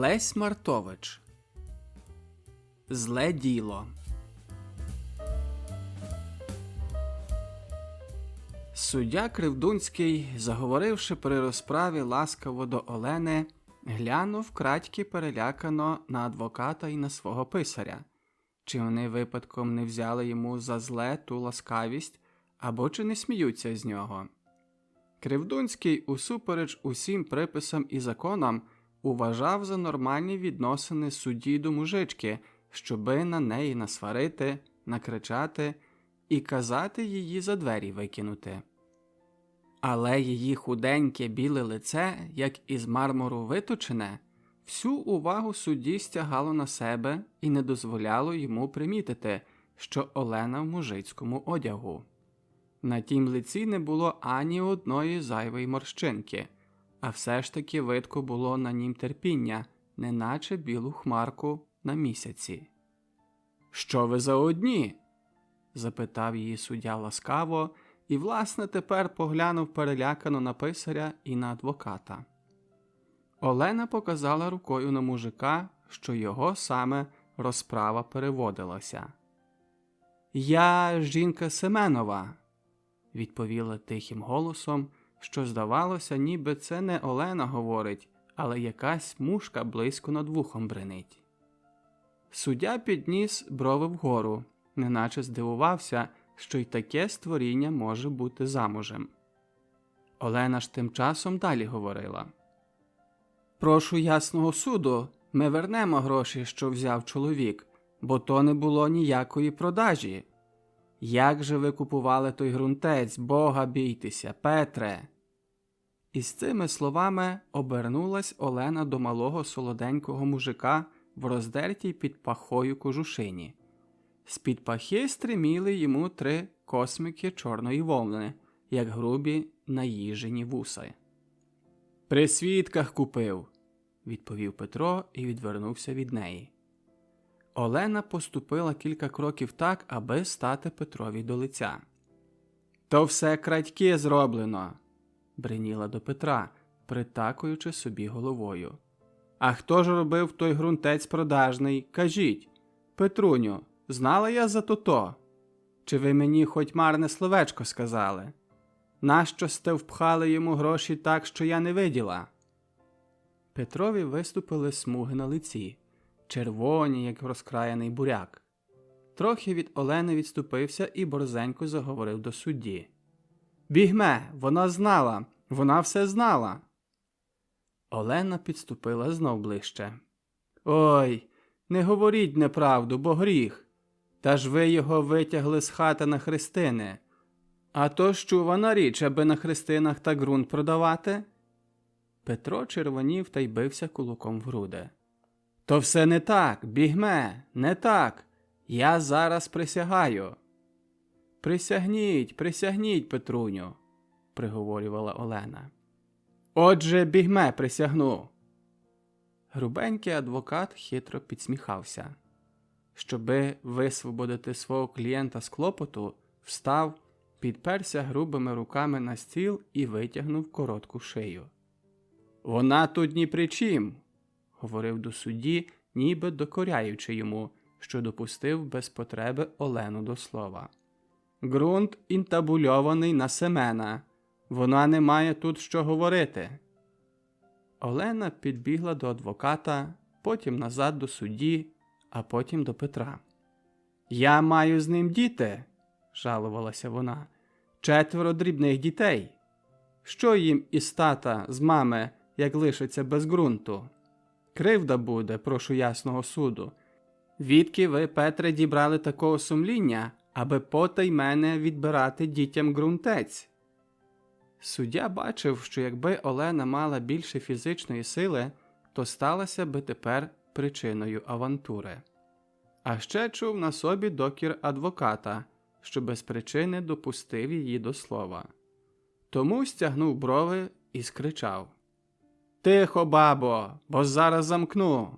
Лесь Мартович Зле діло. Суддя Кривдунський, заговоривши при розправі ласкаво до Олени, глянув крадьки перелякано на адвоката і на свого писаря, чи вони випадком не взяли йому за зле ту ласкавість, або чи не сміються з нього. Кривдунський, усупереч усім приписам і законам, уважав за нормальні відносини судді до мужички, щоби на неї насварити, накричати і казати її за двері викинути. Але її худеньке біле лице, як із мармуру виточене, всю увагу судді стягало на себе і не дозволяло йому примітити, що Олена в мужицькому одягу. На тім лиці не було ані одної зайвої морщинки, а все ж таки видко було на нім терпіння, неначе білу хмарку на місяці. Що ви за одні? запитав її суддя ласкаво, і, власне, тепер поглянув перелякано на писаря і на адвоката. Олена показала рукою на мужика, що його саме розправа переводилася. Я жінка Семенова, відповіла тихим голосом, що, здавалося, ніби це не Олена говорить, але якась мушка близько над вухом бренить. Суддя підніс брови вгору, неначе здивувався, що й таке створіння може бути замужем. Олена ж тим часом далі говорила Прошу ясного суду, ми вернемо гроші, що взяв чоловік, бо то не було ніякої продажі. Як же ви купували той ґрунтець, Бога бійтеся, Петре? І з цими словами обернулась Олена до малого солоденького мужика в роздертій під пахою кожушині. З-під пахи стриміли йому три космики чорної вовни, як грубі наїжені вуси. При свідках купив, відповів Петро і відвернувся від неї. Олена поступила кілька кроків так, аби стати Петрові до лиця. То все крадьки зроблено, бриніла до Петра, притакуючи собі головою. А хто ж робив той ґрунтець продажний? Кажіть, Петруню, знала я за то-то? Чи ви мені хоч марне словечко сказали? Нащо сте впхали йому гроші так, що я не виділа? Петрові виступили смуги на лиці, червоні, як розкраєний буряк. Трохи від Олени відступився і борзенько заговорив до судді. Бігме, вона знала, вона все знала. Олена підступила знов ближче. Ой, не говоріть неправду, бо гріх. Та ж ви його витягли з хати на хрестини. А то щувана річ, аби на хрестинах та ґрунт продавати. Петро червонів та й бився кулаком в груди. То все не так, бігме, не так. Я зараз присягаю. Присягніть, присягніть, Петруню, приговорювала Олена. Отже, бігме присягну. Грубенький адвокат хитро підсміхався. Щоби висвободити свого клієнта з клопоту, встав, підперся грубими руками на стіл і витягнув коротку шию. Вона тут ні при чим, говорив до судді, ніби докоряючи йому, що допустив без потреби Олену до слова. Ґрунт інтабульований на Семена. Вона не має тут що говорити. Олена підбігла до адвоката, потім назад до судді, а потім до Петра. Я маю з ним діти, жалувалася вона, четверо дрібних дітей. Що їм із тата, з мами, як лишиться без ґрунту? Кривда буде, прошу ясного суду. Відки ви, Петре, дібрали такого сумління, аби потай мене відбирати дітям ґрунтець. Суддя бачив, що якби Олена мала більше фізичної сили, то сталася би тепер причиною авантури. А ще чув на собі докір адвоката, що без причини допустив її до слова. Тому стягнув брови і скричав Тихо, бабо, бо зараз замкну.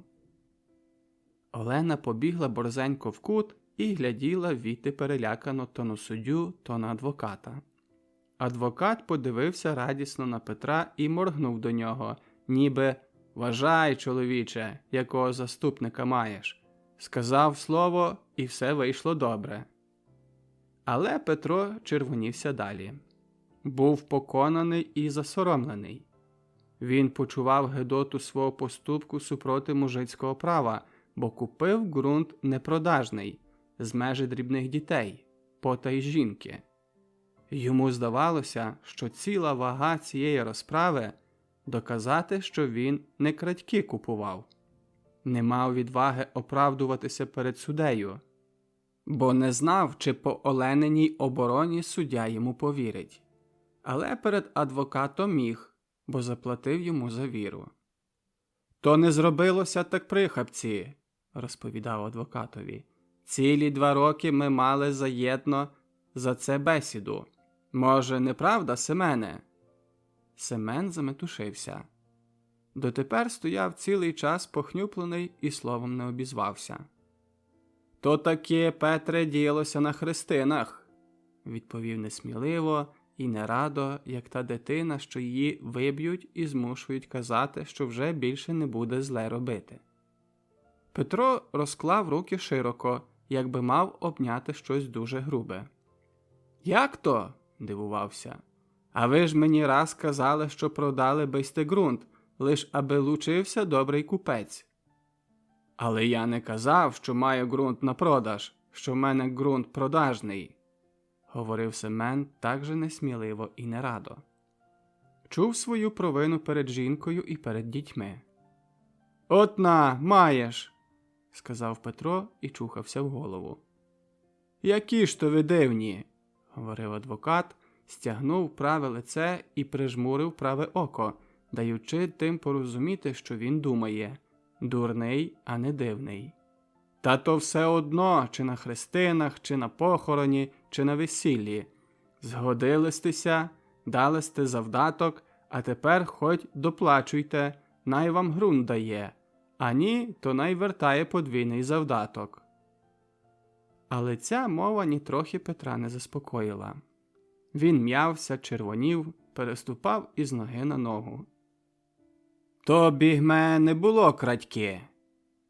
Олена побігла борзенько в кут і гляділа віти перелякано то на суддю, то на адвоката. Адвокат подивився радісно на Петра і моргнув до нього, ніби Вважай, чоловіче, якого заступника маєш. Сказав слово, і все вийшло добре. Але Петро червонівся далі. Був поконаний і засоромлений. Він почував гедоту свого поступку супроти мужицького права, бо купив ґрунт непродажний, з межі дрібних дітей, потай жінки. Йому здавалося, що ціла вага цієї розправи доказати, що він не крадьки купував, не мав відваги оправдуватися перед суддею, бо не знав, чи по олененій обороні суддя йому повірить. Але перед адвокатом міг, бо заплатив йому за віру. То не зробилося так прихапці, розповідав адвокатові. Цілі два роки ми мали заєдно за це бесіду. Може, неправда, Семене? Семен заметушився. Дотепер стояв цілий час похнюплений і словом не обізвався. То таке, Петре, діялося на хрестинах, відповів несміливо і не радо, як та дитина, що її виб'ють і змушують казати, що вже більше не буде зле робити. Петро розклав руки широко, якби мав обняти щось дуже грубе. Як то? дивувався. А ви ж мені раз казали, що продали бисти ґрунт, лиш аби лучився добрий купець. Але я не казав, що маю ґрунт на продаж, що в мене ґрунт продажний, говорив Семен так же несміливо і нерадо. Чув свою провину перед жінкою і перед дітьми. От на, маєш, сказав Петро і чухався в голову. Які ж то ви дивні, говорив адвокат, стягнув праве лице і прижмурив праве око, даючи тим порозуміти, що він думає дурний, а не дивний. Та то все одно, чи на хрестинах, чи на похороні, чи на весіллі. Згодилистеся, дали сте завдаток, а тепер хоть доплачуйте, най вам ґрунт дає, а ні, то най вертає подвійний завдаток. Але ця мова нітрохи Петра не заспокоїла. Він м'явся, червонів, переступав із ноги на ногу. То бігме не було крадьки,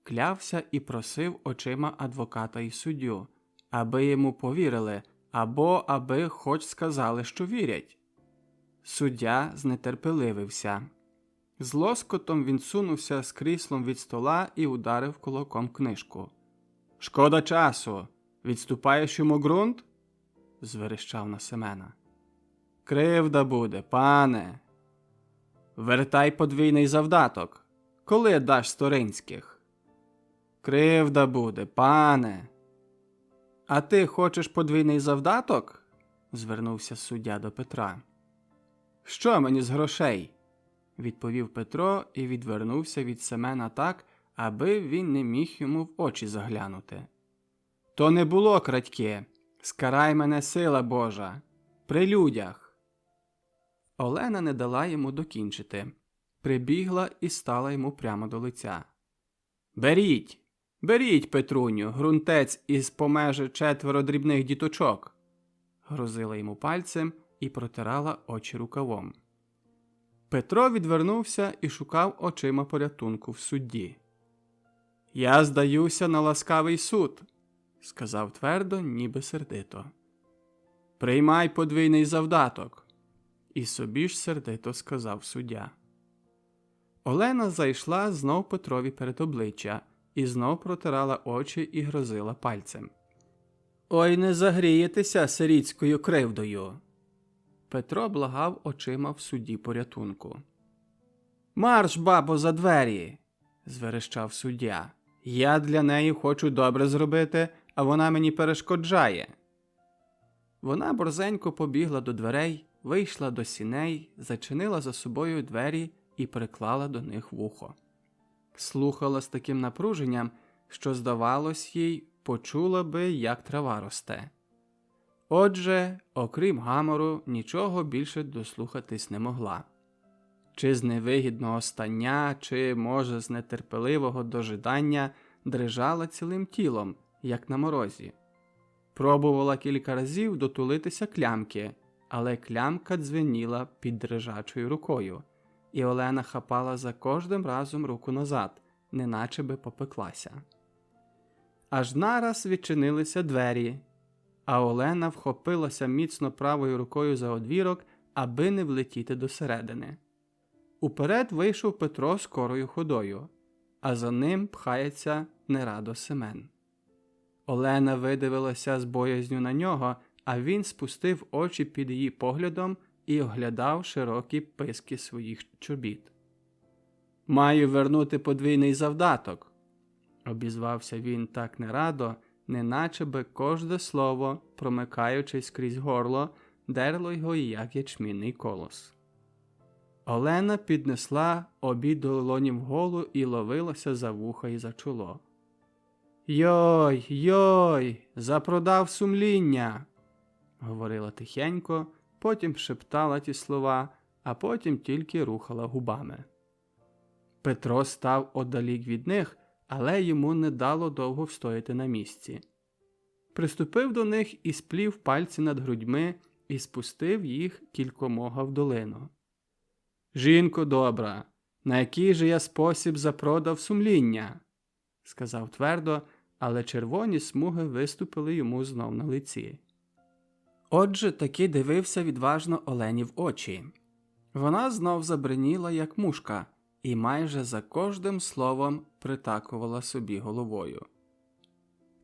клявся і просив очима адвоката і суддю, аби йому повірили, або аби хоч сказали, що вірять. Суддя знетерпеливився. З лоскотом він сунувся з кріслом від стола і ударив кулаком книжку. Шкода часу. Відступаєш йому ґрунт? зверещав на Семена. Кривда буде, пане. Вертай подвійний завдаток. Коли даш сторинських? Кривда буде, пане. А ти хочеш подвійний завдаток? звернувся суддя до Петра. Що мені з грошей? відповів Петро і відвернувся від Семена так, аби він не міг йому в очі заглянути. То не було крадьки. Скарай мене сила Божа. При людях. Олена не дала йому докінчити. Прибігла і стала йому прямо до лиця. Беріть, беріть, Петруню, грунтець із помежі четверо дрібних діточок. Грозила йому пальцем і протирала очі рукавом. Петро відвернувся і шукав очима порятунку в судді. Я здаюся на ласкавий суд сказав твердо, ніби сердито. Приймай подвійний завдаток. І собі ж сердито сказав суддя. Олена зайшла знов Петрові перед обличчя і знов протирала очі і грозила пальцем. Ой, не загрієтеся сирітською кривдою. Петро благав очима в суді порятунку. Марш, бабо, за двері. зверещав суддя. Я для неї хочу добре зробити, а вона мені перешкоджає. Вона борзенько побігла до дверей, вийшла до сіней, зачинила за собою двері і приклала до них вухо. Слухала з таким напруженням, що, здавалось, їй почула би, як трава росте. Отже, окрім гамору, нічого більше дослухатись не могла. Чи з невигідного стання, чи, може, з нетерпеливого дожидання дрижала цілим тілом, як на морозі. Пробувала кілька разів дотулитися клямки, але клямка дзвеніла під дрижачою рукою. І Олена хапала за кожним разом руку назад, неначе би попеклася. Аж нараз відчинилися двері, а Олена вхопилася міцно правою рукою за одвірок, аби не влетіти досередини. Уперед вийшов Петро скорою ходою, а за ним пхається нерадо Семен. Олена видивилася з боязню на нього, а він спустив очі під її поглядом і оглядав широкі писки своїх чобіт. Маю вернути подвійний завдаток, обізвався він так нерадо, неначе би кожне слово, промикаючись крізь горло, дерло його як ячмінний колос. Олена піднесла обі долоні вголу і ловилася за вуха і за чоло. Йой, йой, запродав сумління, говорила тихенько, потім шептала ті слова, а потім тільки рухала губами. Петро став одалік від них, але йому не дало довго встояти на місці. Приступив до них і сплів пальці над грудьми і спустив їх кількомога в долину. Жінко добра, на який же я спосіб запродав сумління? сказав твердо, але червоні смуги виступили йому знов на лиці. Отже, таки дивився відважно Олені в очі. Вона знов забриніла, як мушка, і майже за кожним словом притакувала собі головою.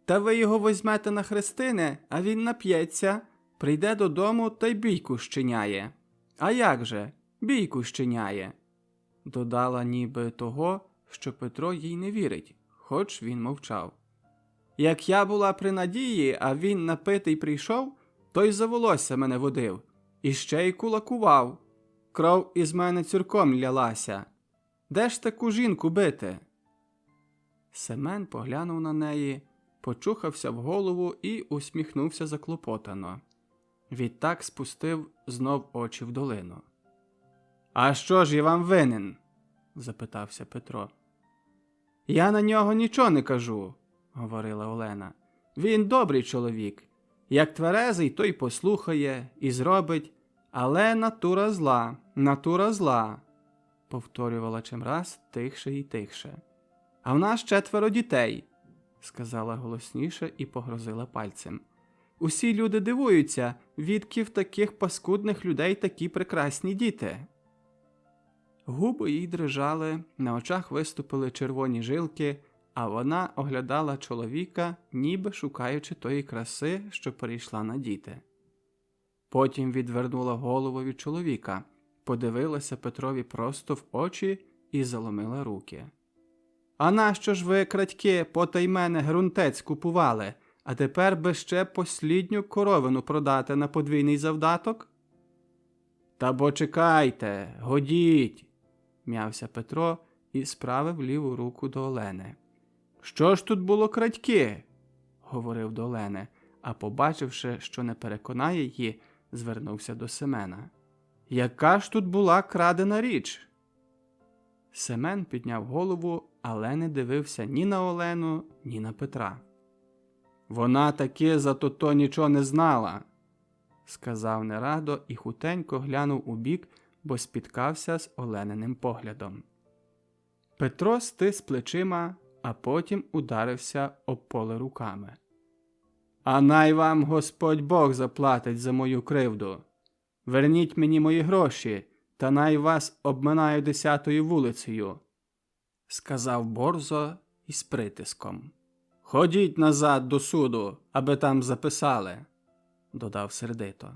Та ви його візьмете на хрестини, а він нап'ється, прийде додому та й бійку щиняє. А як же? Бійку щиняє. Додала ніби того, що Петро їй не вірить, хоч він мовчав. Як я була при надії, а він напитий прийшов, то й за волосся мене водив, і ще й кулакував. Кров із мене цюрком лялася. Де ж таку жінку бити? Семен поглянув на неї, почухався в голову і усміхнувся заклопотано. Відтак спустив знов очі в долину. А що ж я вам винен? запитався Петро. Я на нього нічого не кажу, говорила Олена. Він добрий чоловік. Як тверезий, то й послухає і зробить, але натура зла, натура зла, повторювала чимраз тихше і тихше. А в нас четверо дітей, сказала голосніше і погрозила пальцем. Усі люди дивуються, відки в таких паскудних людей такі прекрасні діти. Губи їй дрижали, на очах виступили червоні жилки, а вона оглядала чоловіка, ніби шукаючи тої краси, що перейшла на діти. Потім відвернула голову від чоловіка, подивилася Петрові просто в очі і заломила руки. А нащо ж ви, крадьки, потай мене грунтець купували, а тепер би ще послідню коровину продати на подвійний завдаток? Та бо чекайте, годіть, м'явся Петро і справив ліву руку до Олени. Що ж тут було крадьки? говорив до Олени, а побачивши, що не переконає її, звернувся до Семена. Яка ж тут була крадена річ? Семен підняв голову, але не дивився ні на Олену, ні на Петра. Вона таки за то нічого не знала, сказав нерадо і хутенько глянув у бік, бо спіткався з Олениним поглядом. Петро стис плечима, а потім ударився об поле руками. А най вам Господь Бог заплатить за мою кривду. Верніть мені мої гроші, та най вас обминаю десятою вулицею, сказав борзо із притиском. Ходіть назад до суду, аби там записали, додав сердито.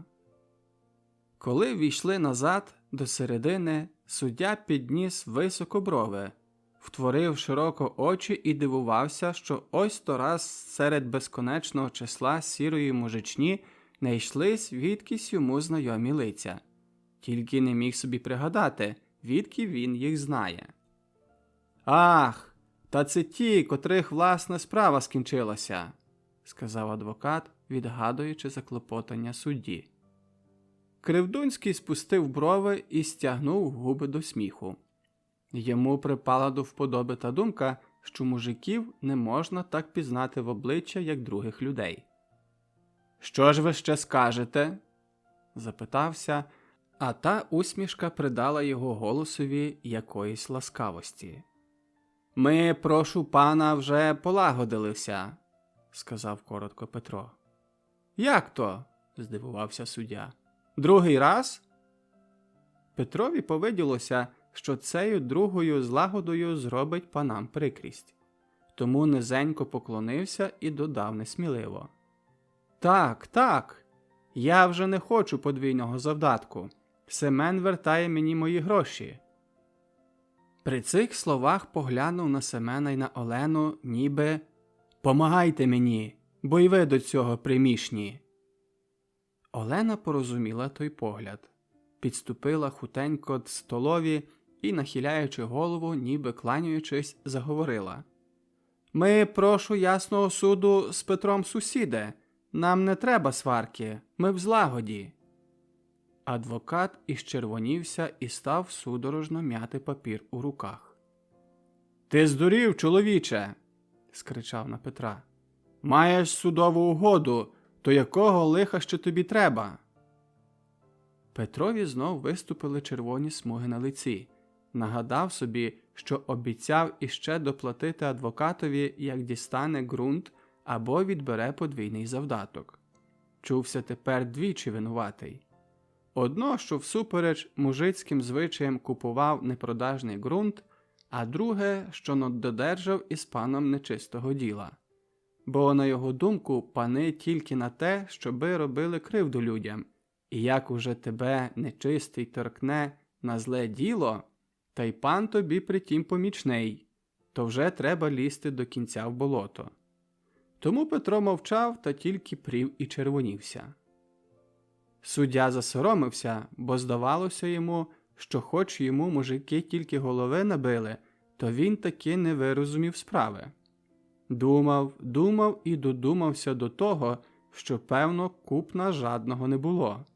Коли війшли назад до середини, суддя підніс високо брови, втворив широко очі і дивувався, що ось то раз серед безконечного числа сірої мужичні не йшли звідкись йому знайомі лиця, тільки не міг собі пригадати, відки він їх знає. Ах, та це ті, котрих власна справа скінчилася, сказав адвокат, відгадуючи заклопотання судді. Кривдунський спустив брови і стягнув губи до сміху. Йому припала до вподоби та думка, що мужиків не можна так пізнати в обличчя, як других людей. Що ж ви ще скажете? запитався, а та усмішка придала його голосові якоїсь ласкавості. Ми, прошу пана, вже полагодилися, сказав коротко Петро. Як то? здивувався суддя. Другий раз? Петрові повиділося, що цею другою злагодою зробить панам прикрість. Тому низенько поклонився і додав несміливо. Так, так. Я вже не хочу подвійного завдатку. Семен вертає мені мої гроші. При цих словах поглянув на Семена й на Олену, ніби Помагайте мені, бо й ви до цього примішні. Олена порозуміла той погляд, підступила хутенько столові і, нахиляючи голову, ніби кланяючись, заговорила. Ми, прошу ясного суду, з Петром сусіде. Нам не треба сварки, ми в злагоді. Адвокат іщервонівся і став судорожно м'яти папір у руках. Ти здурів, чоловіче. скричав на Петра. Маєш судову угоду, то якого лиха ще тобі треба? Петрові знов виступили червоні смуги на лиці. Нагадав собі, що обіцяв іще доплатити адвокатові, як дістане ґрунт або відбере подвійний завдаток. Чувся тепер двічі винуватий. Одно, що всупереч мужицьким звичаям купував непродажний ґрунт, а друге, що наддодержав із паном нечистого діла. Бо, на його думку, пани тільки на те, щоби робили кривду людям, і як уже тебе нечистий торкне на зле діло, та й пан тобі притім помічний, то вже треба лізти до кінця в болото. Тому Петро мовчав та тільки прів і червонівся. Суддя засоромився, бо здавалося йому, що хоч йому мужики тільки голови набили, то він таки не вирозумів справи. Думав, думав і додумався до того, що, певно, купна жадного не було,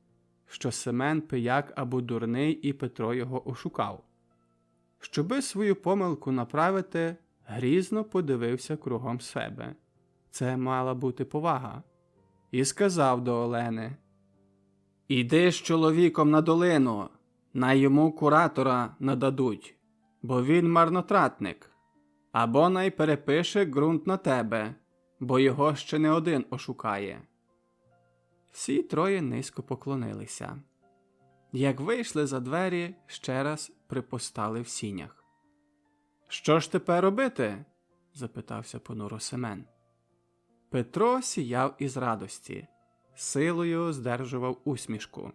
що Семен пияк або дурний і Петро його ошукав. Щоби свою помилку направити, грізно подивився кругом себе. Це мала бути повага. І сказав до Олени Іди з чоловіком на долину, най йому куратора нададуть, бо він марнотратник, або най перепише ґрунт на тебе, бо його ще не один ошукає. Всі троє низько поклонилися. Як вийшли за двері, ще раз припостали в сінях. Що ж тепер робити? запитався понуро Семен. Петро сіяв із радості, силою здержував усмішку.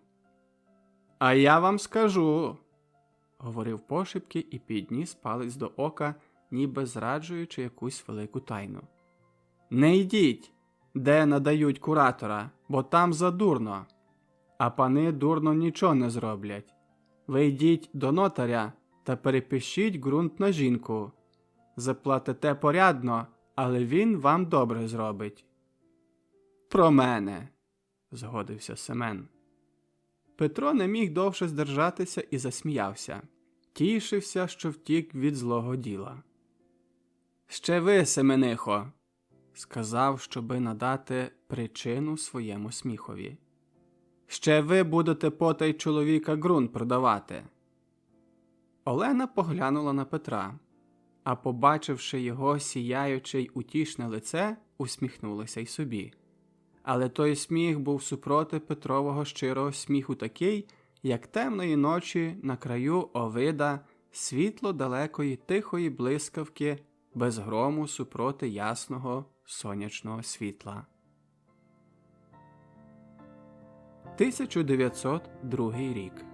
А я вам скажу, говорив пошепки і підніс палець до ока, ніби зраджуючи якусь велику тайну. Не йдіть, де надають куратора, бо там задурно, а пани дурно нічого не зроблять. Ви йдіть до нотаря та перепишіть ґрунт на жінку. Заплатите порядно, але він вам добре зробить. Про мене, згодився Семен. Петро не міг довше здержатися і засміявся, тішився, що втік від злого діла. Ще ви, Семенихо, сказав, щоби надати причину своєму сміхові. Ще ви будете потай чоловіка ґрунт продавати. Олена поглянула на Петра, а, побачивши його сіяюче й утішне лице, усміхнулася й собі. Але той сміх був супроти Петрового щирого сміху такий, як темної ночі на краю овида світло далекої тихої блискавки без грому супроти ясного сонячного світла. 1902 рік